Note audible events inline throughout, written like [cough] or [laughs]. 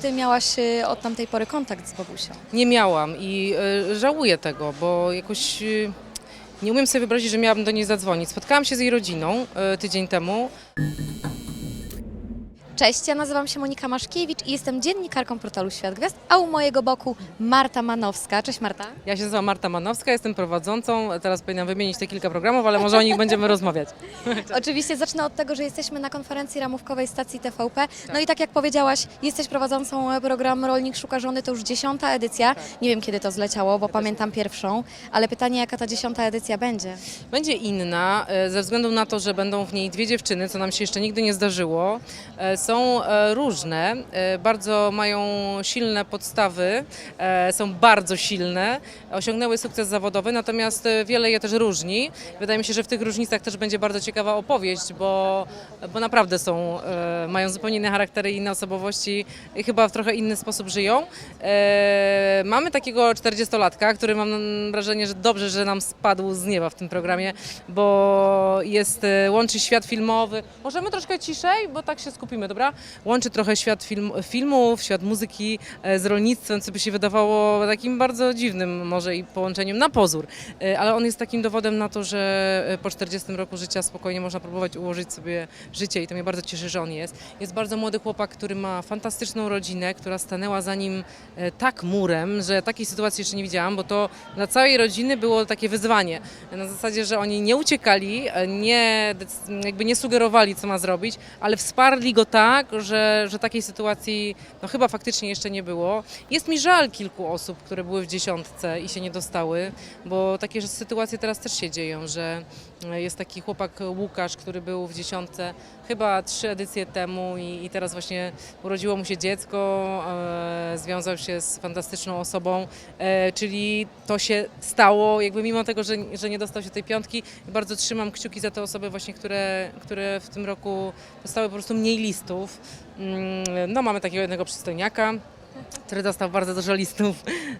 Ty miałaś y, od tamtej pory kontakt z Bobusią. Nie miałam i y, żałuję tego, bo jakoś y, nie umiem sobie wyobrazić, że miałabym do niej zadzwonić. Spotkałam się z jej rodziną y, tydzień temu. Cześć, ja nazywam się Monika Maszkiewicz i jestem dziennikarką portalu Świat Gwiazd, a u mojego boku Marta Manowska. Cześć Marta. Ja się nazywam Marta Manowska, jestem prowadzącą. Teraz powinnam wymienić te kilka programów, ale może o nich będziemy rozmawiać. [laughs] Oczywiście zacznę od tego, że jesteśmy na konferencji ramówkowej stacji TVP. No i tak jak powiedziałaś, jesteś prowadzącą program Rolnik Szuka Żony, to już dziesiąta edycja. Nie wiem kiedy to zleciało, bo pamiętam pierwszą, ale pytanie jaka ta dziesiąta edycja będzie? Będzie inna e, ze względu na to, że będą w niej dwie dziewczyny, co nam się jeszcze nigdy nie zdarzyło. E, Są e, różne, e, bardzo mają silne podstawy, e, są bardzo silne, osiągnęły sukces zawodowy, natomiast wiele je też różni. Wydaje mi się, że w tych różnicach też będzie bardzo ciekawa opowieść, bo, bo naprawdę są, mają zupełnie inne charaktery, inne osobowości i chyba w trochę inny sposób żyją. Mamy takiego 40-latka, który mam wrażenie, że dobrze, że nam spadł z nieba w tym programie, bo jest, łączy świat filmowy. Możemy troszkę ciszej, bo tak się skupimy, dobra? Łączy trochę świat film, filmów, świat muzyki e, z rolnictwem, co by się wydawało takim bardzo dziwnym może i połączeniem na pozór. E, Ale on jest takim dowodem na to, że e, po 40 roku życia spokojnie można próbować ułożyć sobie życie i to mnie bardzo cieszy, że on jest. Jest bardzo młody chłopak, który ma fantastyczną rodzinę, która stanęła za nim tak murem, że takiej sytuacji jeszcze nie widziałam, bo to dla całej rodziny było takie wyzwanie. Na zasadzie, że oni nie uciekali, nie, jakby nie sugerowali, co ma zrobić, ale wsparli go tak, że, że takiej sytuacji no chyba faktycznie jeszcze nie było. Jest mi żal kilku osób, które były w dziesiątce i się nie dostały, bo takie sytuacje teraz też się dzieją, że e, jest taki chłopak Łukasz, który był w dziesiątce chyba trzy edycje temu i, i teraz właśnie urodziło mu się dziecko, e, związał się z fantastyczną osobą, e, czyli to się stało, jakby mimo tego, że, że nie dostał się tej piątki, bardzo trzymam kciuki za te osoby właśnie, które, które w tym roku dostały po prostu mniej listów. Mm, No mamy takiego jednego przystojniaka, który dostał bardzo dużo listów.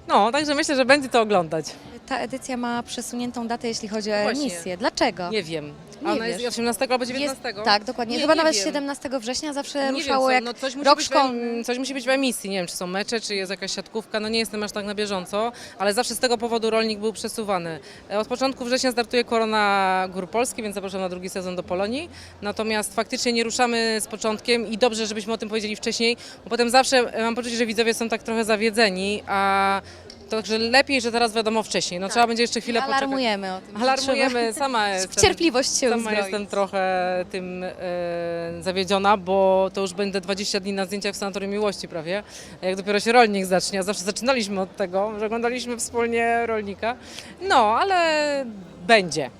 No, także myślę, że będzie to oglądać. Ta edycja ma przesuniętą datę, jeśli chodzi o No właśnie. emisję. Dlaczego? Nie wiem. A ona jest wiesz. 18 albo 19? Jest, tak, dokładnie. Nie, Chyba nie nawet wiem. 17 września zawsze Nie ruszało wiem, jak co, no coś musi rok być w- szkolny. Coś musi być w emisji, nie wiem, czy są mecze, czy jest jakaś siatkówka, no nie jestem aż tak na bieżąco, ale zawsze z tego powodu rolnik był przesuwany. E, Od początku września startuje Korona Gór Polski, więc zapraszam na drugi sezon do Polonii, natomiast faktycznie nie ruszamy z początkiem i dobrze, żebyśmy o tym powiedzieli wcześniej, bo potem zawsze e, mam poczucie, że widzowie są tak trochę zawiedzeni, a także lepiej, że teraz wiadomo wcześniej, no trzeba będzie jeszcze chwilę poczekać. Alarmujemy o tym. że Alarmujemy, sama [laughs] jestem. w cierpliwość się Sama jestem trochę tym e, zawiedziona, bo to już będę 20 dni na zdjęciach w Sanatorium Miłości prawie, jak dopiero się rolnik zacznie. A zawsze zaczynaliśmy od tego, że oglądaliśmy wspólnie rolnika. No, ale będzie.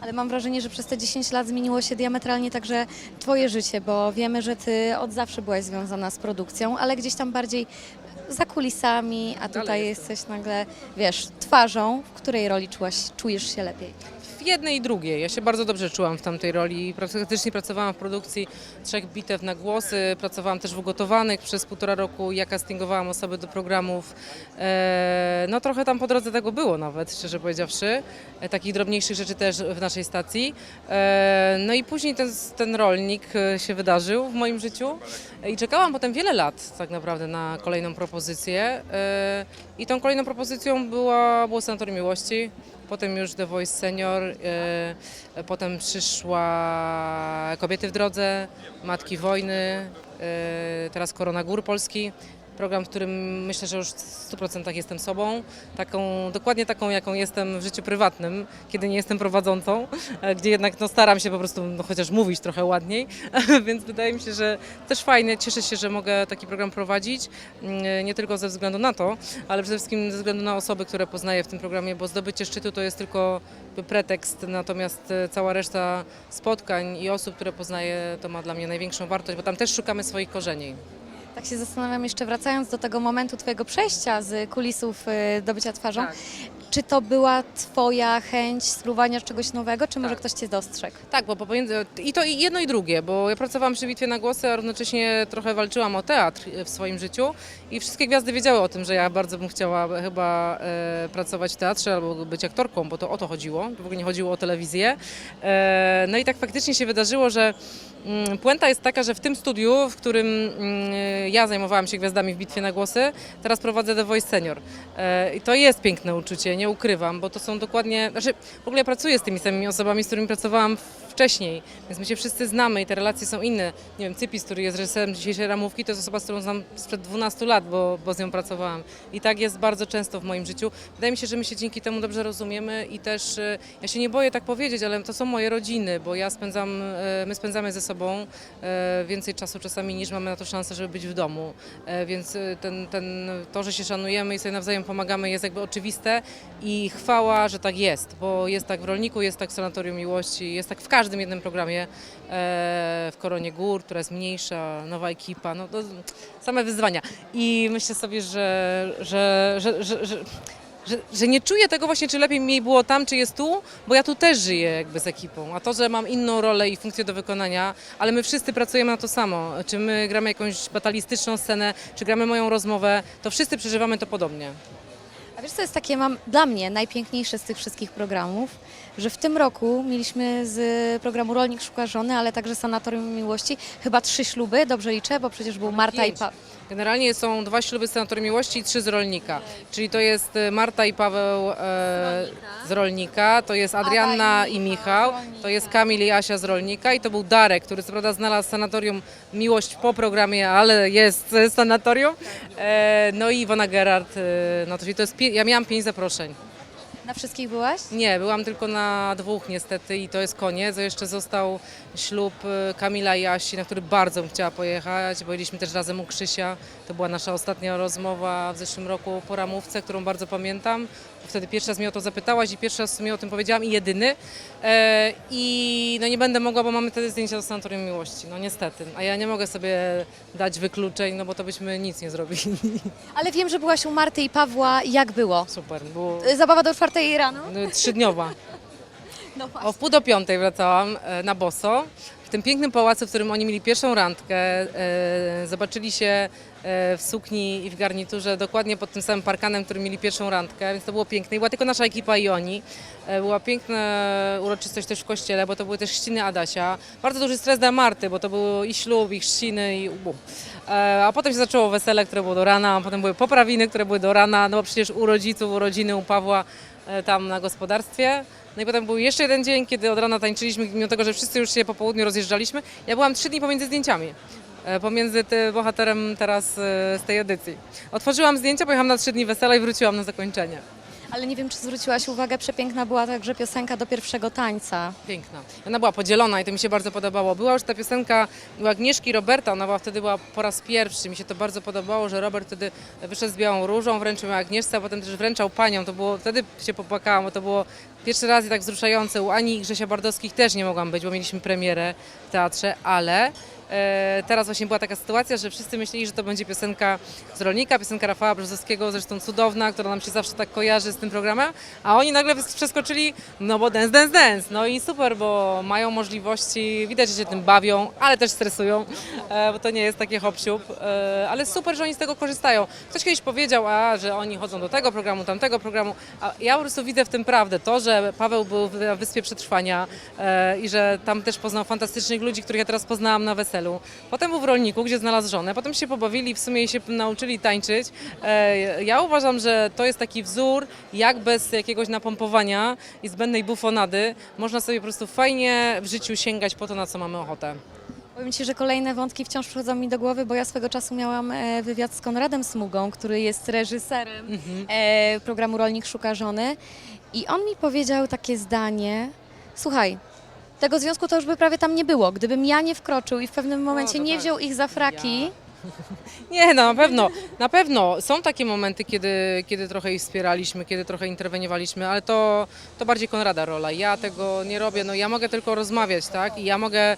Ale mam wrażenie, że przez te 10 lat zmieniło się diametralnie także Twoje życie, bo wiemy, że Ty od zawsze byłaś związana z produkcją, ale gdzieś tam bardziej za kulisami, a tutaj jesteś nagle, wiesz, twarzą, w której roli czułaś, czujesz się lepiej. W jednej i drugiej. Ja się bardzo dobrze czułam w tamtej roli. Praktycznie pracowałam w produkcji trzech bitew na głosy, pracowałam też w ugotowanych przez półtora roku. Ja castingowałam osoby do programów. E, no trochę tam po drodze tego było nawet, szczerze powiedziawszy. E, takich drobniejszych rzeczy też w naszej stacji. E, no i później ten, ten rolnik e, się wydarzył w moim życiu. I czekałam potem wiele lat tak naprawdę na kolejną propozycję. E, I tą kolejną propozycją była, było Sanatorium Miłości. Potem już The Voice Senior, e, potem przyszła Kobiety w drodze, Matki Wojny, e, teraz Korona Gór Polski. Program, w którym myślę, że już w 100% jestem sobą, taką, dokładnie taką, jaką jestem w życiu prywatnym, kiedy nie jestem prowadzącą, e, gdzie jednak no, staram się po prostu no, chociaż mówić trochę ładniej, [laughs] więc wydaje mi się, że też fajnie, cieszę się, że mogę taki program prowadzić, mm, nie tylko ze względu na to, ale przede wszystkim ze względu na osoby, które poznaję w tym programie, bo zdobycie szczytu to jest tylko pretekst, natomiast e, cała reszta spotkań i osób, które poznaję, to ma dla mnie największą wartość, bo tam też szukamy swoich korzeni. Tak się zastanawiam jeszcze wracając do tego momentu Twojego przejścia z kulisów y, do bycia twarzą. Tak. Czy to była Twoja chęć spróbowania czegoś nowego, czy może Tak. ktoś Cię dostrzegł? Tak, bo pomiędzy, i to i jedno i drugie, bo ja pracowałam przy Bitwie na Głosy, a równocześnie trochę walczyłam o teatr w swoim życiu i wszystkie gwiazdy wiedziały o tym, że ja bardzo bym chciała chyba e, pracować w teatrze albo być aktorką, bo to o to chodziło, w ogóle nie chodziło o telewizję. E, no i tak faktycznie się wydarzyło, że mm, puenta jest taka, że w tym studiu, w którym mm, ja zajmowałam się gwiazdami w Bitwie na Głosy, teraz prowadzę The Voice Senior. E, I to jest piękne uczucie, nie ukrywam, bo to są dokładnie, znaczy w ogóle ja pracuję z tymi samymi osobami, z którymi pracowałam wcześniej, więc my się wszyscy znamy i te relacje są inne. Nie wiem, Cypis, który jest reżyserem dzisiejszej ramówki, to jest osoba, z którą znam sprzed 12 lat, bo, bo z nią pracowałam. I tak jest bardzo często w moim życiu. Wydaje mi się, że my się dzięki temu dobrze rozumiemy i też, e, ja się nie boję tak powiedzieć, ale to są moje rodziny, bo ja spędzam, e, my spędzamy ze sobą e, więcej czasu czasami niż mamy na to szansę, żeby być w domu. Więc ten, ten, to, że się szanujemy i sobie nawzajem pomagamy jest jakby oczywiste i chwała, że tak jest, bo jest tak w Rolniku, jest tak w Sanatorium Miłości, jest tak w każdym jednym programie, e, w Koronie Gór, która jest mniejsza, nowa ekipa, no to same wyzwania. I myślę sobie, że, że, że, że, że że, że nie czuję tego właśnie, czy lepiej mi było tam, czy jest tu, bo ja tu też żyję jakby z ekipą. A to, że mam inną rolę i funkcję do wykonania, ale my wszyscy pracujemy na to samo. Czy my gramy jakąś batalistyczną scenę, czy gramy moją rozmowę, to wszyscy przeżywamy to podobnie. A wiesz, co jest takie, mam dla mnie najpiękniejsze z tych wszystkich programów, że w tym roku mieliśmy z programu Rolnik Szuka Żony, ale także Sanatorium Miłości, chyba trzy śluby, dobrze liczę, bo przecież był Marta i. Pa... Generalnie są dwa śluby z Miłości i trzy z Rolnika. Czyli to jest e, Marta i Paweł e, z Rolnika, to jest Adrianna i Michał to jest Kamil i Asia z Rolnika i to był Darek, który co prawda znalazł Sanatorium Miłość po programie, ale jest Sanatorium. E, no i Iwona Gerard, e, no to, czyli to jest, ja miałam pięć zaproszeń. Na wszystkich byłaś? Nie, byłam tylko na dwóch niestety i to jest koniec. Jeszcze został ślub e, Kamila i Asi, na który bardzo bym chciała pojechać. Byliśmy też razem u Krzysia. To była nasza ostatnia rozmowa w zeszłym roku po ramówce, którą bardzo pamiętam. Wtedy pierwszy raz mnie o to zapytałaś i pierwszy raz mi o tym powiedziałam i jedyny. E, I no nie będę mogła, bo mamy wtedy zdjęcia do Sanatorium Miłości. No niestety. A ja nie mogę sobie dać wykluczeń, no bo to byśmy nic nie zrobili. Ale wiem, że byłaś u Marty i Pawła. Jak było? Super, było Zabawa do czwartej rano? no, trzydniowa. [laughs] No O wpół do piątej wracałam e, na boso. W tym pięknym pałacu, w którym oni mieli pierwszą randkę, e, zobaczyli się e, w sukni i w garniturze dokładnie pod tym samym parkanem, w którym mieli pierwszą randkę, więc to było piękne. I była tylko nasza ekipa i oni. E, Była piękna uroczystość też w kościele, bo to były też chrzciny Adasia. Bardzo duży stres dla Marty, bo to był i ślub, i chrzciny, i bum. E, A potem się zaczęło wesele, które było do rana, a potem były poprawiny, które były do rana, no bo przecież u rodziców, urodziny u Pawła tam na gospodarstwie. No i potem był jeszcze jeden dzień, kiedy od rana tańczyliśmy, mimo tego, że wszyscy już się po południu rozjeżdżaliśmy. Ja byłam trzy dni pomiędzy zdjęciami. e, Pomiędzy ty, bohaterem teraz e, z tej edycji. Otworzyłam zdjęcia, pojechałam na trzy dni wesela i wróciłam na zakończenie. Ale nie wiem, czy zwróciłaś uwagę, przepiękna była także piosenka do pierwszego tańca. Piękna. Ona była podzielona i to mi się bardzo podobało. Była już ta piosenka u Agnieszki Roberta, ona była wtedy była po raz pierwszy. Mi się to bardzo podobało, że Robert wtedy wyszedł z białą różą, wręczył Agnieszce, a potem też wręczał panią. To było, wtedy się popłakałam, bo to było pierwszy raz i tak wzruszające. U Ani Grzesia Bardowskich też nie mogłam być, bo mieliśmy premierę w teatrze, ale e, teraz właśnie była taka sytuacja, że wszyscy myśleli, że to będzie piosenka z Rolnika, piosenka Rafała Brzozowskiego, zresztą cudowna, która nam się zawsze tak kojarzy z tym programem, a oni nagle przeskoczyli, no bo dance, dance, dance. No i super, bo mają możliwości, widać, że się tym bawią, ale też stresują, e, bo to nie jest takie hop e, ale super, że oni z tego korzystają. Ktoś kiedyś powiedział, a, że oni chodzą do tego programu, tamtego programu, a ja po prostu widzę w tym prawdę. To, że Paweł był w- na Wyspie Przetrwania e, i że tam też poznał fantastycznych ludzi, których ja teraz poznałam na weselu. Potem był w Rolniku, gdzie znalazł żonę, potem się pobawili, w sumie się nauczyli tańczyć. E, ja uważam, że to jest taki wzór, jak bez jakiegoś napompowania i zbędnej bufonady można sobie po prostu fajnie w życiu sięgać po to, na co mamy ochotę. Powiem Ci, że kolejne wątki wciąż przychodzą mi do głowy, bo ja swego czasu miałam e, wywiad z Konradem Smugą, który jest reżyserem e, programu Rolnik Szuka Żony i on mi powiedział takie zdanie, słuchaj, tego związku to już by prawie tam nie było, gdybym ja nie wkroczył i w pewnym momencie nie tak. wziął ich za fraki. [laughs] Nie, no na pewno, na pewno są takie momenty, kiedy, kiedy trochę ich wspieraliśmy, kiedy trochę interweniowaliśmy, ale to, to bardziej Konrada rola. Ja tego nie robię, no ja mogę tylko rozmawiać, tak? I ja mogę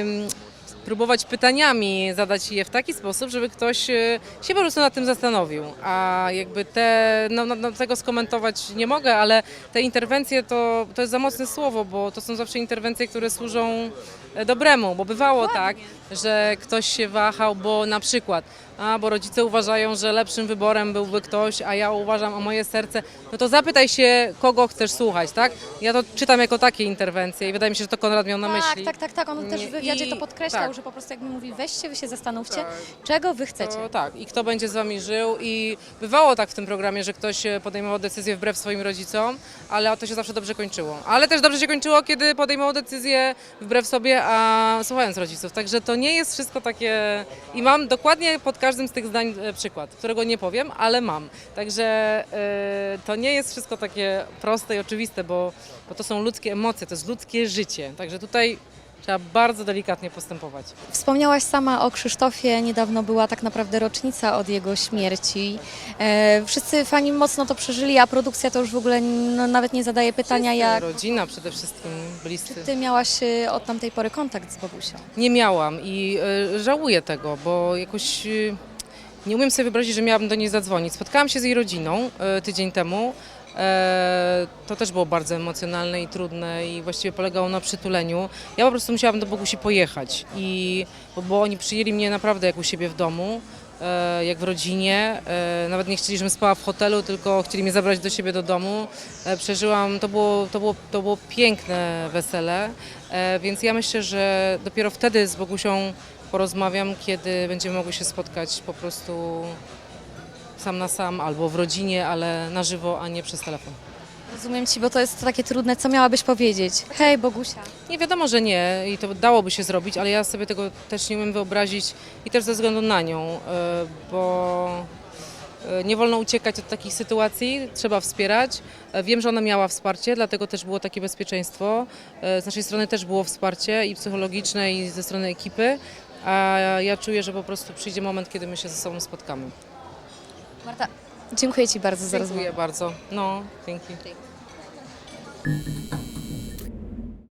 ym, próbować pytaniami zadać je w taki sposób, żeby ktoś e, się po prostu nad tym zastanowił. A jakby te, no, no, no tego skomentować nie mogę, ale te interwencje to, to jest za mocne słowo, bo to są zawsze interwencje, które służą e, dobremu, bo bywało tak, że ktoś się wahał, bo na przykład, a bo rodzice uważają, że lepszym wyborem byłby ktoś, a ja uważam o moje serce, no to zapytaj się, kogo chcesz słuchać, tak? Ja to czytam jako takie interwencje i wydaje mi się, że to Konrad miał na tak, myśli. tak, tak, tak. On też w wywiadzie I- to podkreślał, tak. że po prostu jakby mówi, weźcie, wy się zastanówcie, Tak. czego wy chcecie. To, tak, i kto będzie z wami żył. I bywało tak w tym programie, że ktoś e, podejmował decyzję wbrew swoim rodzicom, ale to się zawsze dobrze kończyło. Ale też dobrze się kończyło, kiedy podejmował decyzję wbrew sobie, a słuchając rodziców. Także to nie jest wszystko takie. I mam dokładnie pod każdym z tych zdań e, przykład, którego nie powiem, ale mam. Także e, to nie jest wszystko takie proste i oczywiste, bo, bo to są ludzkie emocje, to jest ludzkie życie. Także tutaj trzeba bardzo delikatnie postępować. Wspomniałaś sama o Krzysztofie, niedawno była tak naprawdę rocznica od jego śmierci. E, wszyscy fani mocno to przeżyli, a produkcja to już w ogóle no, nawet nie zadaje pytania, jak Rodzina przede wszystkim, bliscy. ty miałaś e, od tamtej pory kontakt z babusią. Nie miałam i e, żałuję tego, bo jakoś e, nie umiem sobie wyobrazić, że miałabym do niej zadzwonić. Spotkałam się z jej rodziną tydzień temu. E, To też było bardzo emocjonalne i trudne i właściwie polegało na przytuleniu. Ja po prostu musiałam do Bogusi pojechać, i, bo, oni przyjęli mnie naprawdę jak u siebie w domu, e, jak w rodzinie. E, Nawet nie chcieli, żebym spała w hotelu, tylko chcieli mnie zabrać do siebie do domu. Przeżyłam, to było, to było, to było piękne wesele, więc ja myślę, że dopiero wtedy z Bogusią porozmawiam, kiedy będziemy mogły się spotkać po prostu sam na sam albo w rodzinie, ale na żywo, a nie przez telefon. Rozumiem ci, bo to jest takie trudne. Co miałabyś powiedzieć? Hej, Bogusia. Nie wiadomo, że nie i to dałoby się zrobić, ale ja sobie tego też nie umiem wyobrazić i też ze względu na nią, e, bo e, nie wolno uciekać od takich sytuacji, trzeba wspierać. E, Wiem, że ona miała wsparcie, dlatego też było takie bezpieczeństwo. Z naszej strony też było wsparcie i psychologiczne, i ze strony ekipy, a ja czuję, że po prostu przyjdzie moment, kiedy my się ze sobą spotkamy. Marta, dziękuję ci bardzo za rozmowę. Dziękuję bardzo. No, dzięki.